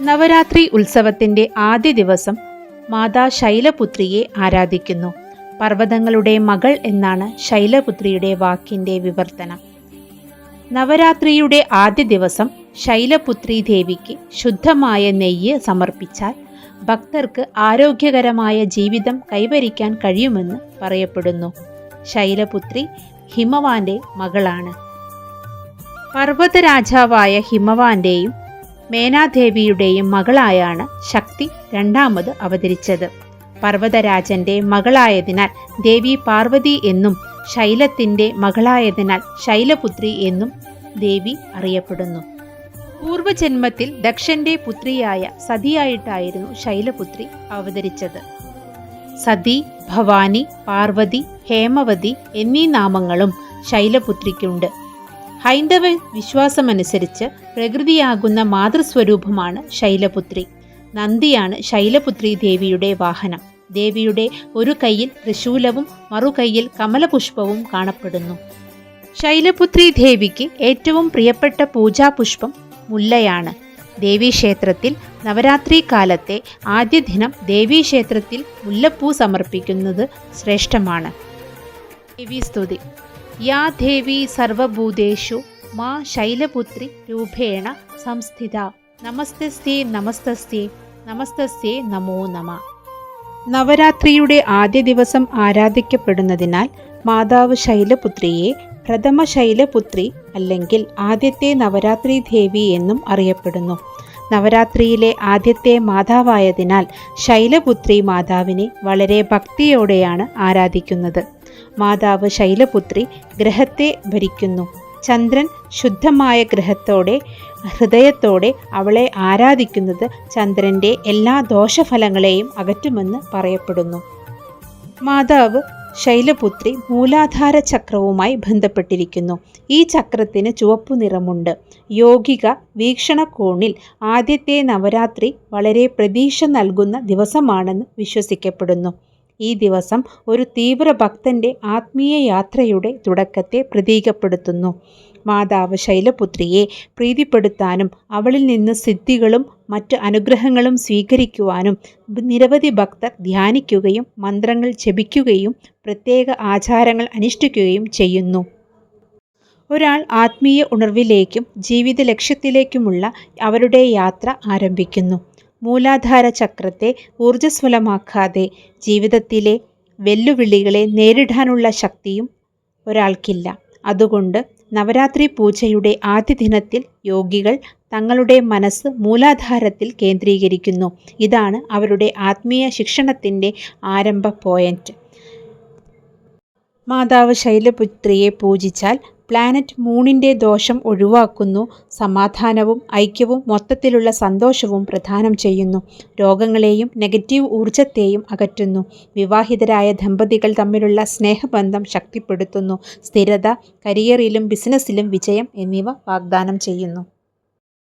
നവരാത്രി ഉത്സവത്തിന്റെ ആദ്യ ദിവസം മാതാ ശൈലപുത്രിയെ ആരാധിക്കുന്നു. പർവതങ്ങളുടെ മകൾ എന്നാണ് ശൈലപുത്രിയുടെ വാക്കിന്റെ വിവർത്തനം. നവരാത്രിയുടെ ആദ്യ ദിവസം ശൈലപുത്രി ദേവിക്ക് ശുദ്ധമായ നെയ്യ് സമർപ്പിച്ചാൽ ഭക്തർക്ക് ആരോഗ്യകരമായ ജീവിതം കൈവരിക്കാൻ കഴിയുമെന്ന് പറയപ്പെടുന്നു. ശൈലപുത്രി ഹിമവാന്റെ മകളാണ്. പർവതരാജാവായ ഹിമവാന്റെയും മേനാദേവിയുടെയും മകളായാണ് ശക്തി രണ്ടാമത് അവതരിച്ചത്. പർവതരാജന്റെ മകളായതിനാൽ ദേവി പാർവതി എന്നും ശൈലത്തിന്റെ മകളായതിനാൽ ശൈലപുത്രി എന്നും ദേവി അറിയപ്പെടുന്നു. പൂർവജന്മത്തിൽ ദക്ഷന്റെ പുത്രിയായ സതിയായിട്ടായിരുന്നു ശൈലപുത്രി അവതരിച്ചത്. സതി ഭവാനി പാർവതി ഹേമവതി എന്നീ നാമങ്ങളും ശൈലപുത്രിക്കുണ്ട്. ഹൈന്ദവ വിശ്വാസമനുസരിച്ച് പ്രകൃതിയാകുന്ന മാതൃസ്വരൂപമാണ് ശൈലപുത്രി. നന്ദിയാണ് ശൈലപുത്രി ദേവിയുടെ വാഹനം. ദേവിയുടെ ഒരു കൈയിൽ ത്രിശൂലവും മറുകൈയിൽ കമലപുഷ്പവും കാണപ്പെടുന്നു. ശൈലപുത്രി ദേവിക്ക് ഏറ്റവും പ്രിയപ്പെട്ട പൂജാപുഷ്പം മുല്ലയാണ്. ദേവീക്ഷേത്രത്തിൽ നവരാത്രി കാലത്തെ ആദ്യ ദിനം ദേവീക്ഷേത്രത്തിൽ മുല്ലപ്പൂ സമർപ്പിക്കുന്നത് ശ്രേഷ്ഠമാണ്. ദേവി ദേവീസ്തുതി. യാ ദേവി സർവഭൂതേഷു മാ ശൈലപുത്രി രൂപേണ സംസ്ഥിത. നമസ്തസ്തേ നമസ്തസ്തേ നമസ്തസ്തേ നമോ നമ. നവരാത്രിയുടെ ആദ്യ ദിവസം ആരാധിക്കപ്പെടുന്നതിനാൽ മാതാവ് ശൈലപുത്രിയെ പ്രഥമ ശൈലപുത്രി അല്ലെങ്കിൽ ആദ്യത്തെ നവരാത്രി ദേവി എന്നും അറിയപ്പെടുന്നു. നവരാത്രിയിലെ ആദ്യത്തെ മാതാവായതിനാൽ ശൈലപുത്രി മാതാവിനെ വളരെ ഭക്തിയോടെയാണ് ആരാധിക്കുന്നത്. മാതാവ് ശൈലപുത്രി ഗ്രഹത്തെ ഭരിക്കുന്നു. ചന്ദ്രൻ ശുദ്ധമായ ഗ്രഹത്തോടെ ഹൃദയത്തോടെ അവളെ ആരാധിക്കുന്നത് ചന്ദ്രന്റെ എല്ലാ ദോഷഫലങ്ങളെയും അകറ്റുമെന്ന് പറയപ്പെടുന്നു. മാതാവ് ശൈലപുത്രി മൂലാധാര ചക്രവുമായി ബന്ധപ്പെട്ടിരിക്കുന്നു. ഈ ചക്രത്തിന് ചുവപ്പു നിറമുണ്ട്. യോഗിക വീക്ഷണകോണിൽ ആദ്യത്തെ നവരാത്രി വളരെ പ്രതീക്ഷ നൽകുന്ന ദിവസമാണെന്ന് വിശ്വസിക്കപ്പെടുന്നു. ഈ ദിവസം ഒരു തീവ്ര ഭക്തന്റെ ആത്മീയ യാത്രയുടെ തുടക്കത്തെ പ്രതീകപ്പെടുത്തുന്നു. മാതാവ് ശൈലപുത്രിയെ പ്രീതിപ്പെടുത്താനും അവളിൽ നിന്ന് സിദ്ധികളും മറ്റ് അനുഗ്രഹങ്ങളും സ്വീകരിക്കുവാനും നിരവധി ഭക്തർ ധ്യാനിക്കുകയും മന്ത്രങ്ങൾ ജപിക്കുകയും പ്രത്യേക ആചാരങ്ങൾ അനുഷ്ഠിക്കുകയും ചെയ്യുന്നു. ഒരാൾ ആത്മീയ ഉണർവിലേക്കും ജീവിത ലക്ഷ്യത്തിലേക്കുമുള്ള അവരുടെ യാത്ര ആരംഭിക്കുന്നു. മൂലാധാര ചക്രത്തെ ഊർജസ്വലമാക്കാതെ ജീവിതത്തിലെ വെല്ലുവിളികളെ നേരിടാനുള്ള ശക്തിയും ഒരാൾക്കില്ല. അതുകൊണ്ട് നവരാത്രി പൂജയുടെ ആദ്യ ദിനത്തിൽ യോഗികൾ തങ്ങളുടെ മനസ്സ് മൂലാധാരത്തിൽ കേന്ദ്രീകരിക്കുന്നു. ഇതാണ് അവരുടെ ആത്മീയ ശിക്ഷണത്തിന്റെ ആരംഭ പോയിന്റ് മാതാവ് ശൈലപുത്രിയെ പൂജിച്ചാൽ പ്ലാനറ്റ് മൂണിന്റെ ദോഷം ഒഴിവാക്കുന്നു. സമാധാനവും ഐക്യവും മൊത്തത്തിലുള്ള സന്തോഷവും പ്രദാനം ചെയ്യുന്നു. രോഗങ്ങളെയും നെഗറ്റീവ് ഊർജത്തെയും അകറ്റുന്നു. വിവാഹിതരായ ദമ്പതികൾ തമ്മിലുള്ള സ്നേഹബന്ധം ശക്തിപ്പെടുത്തുന്നു. സ്ഥിരത കരിയറിലും ബിസിനസ്സിലും വിജയം എന്നിവ വാഗ്ദാനം ചെയ്യുന്നു.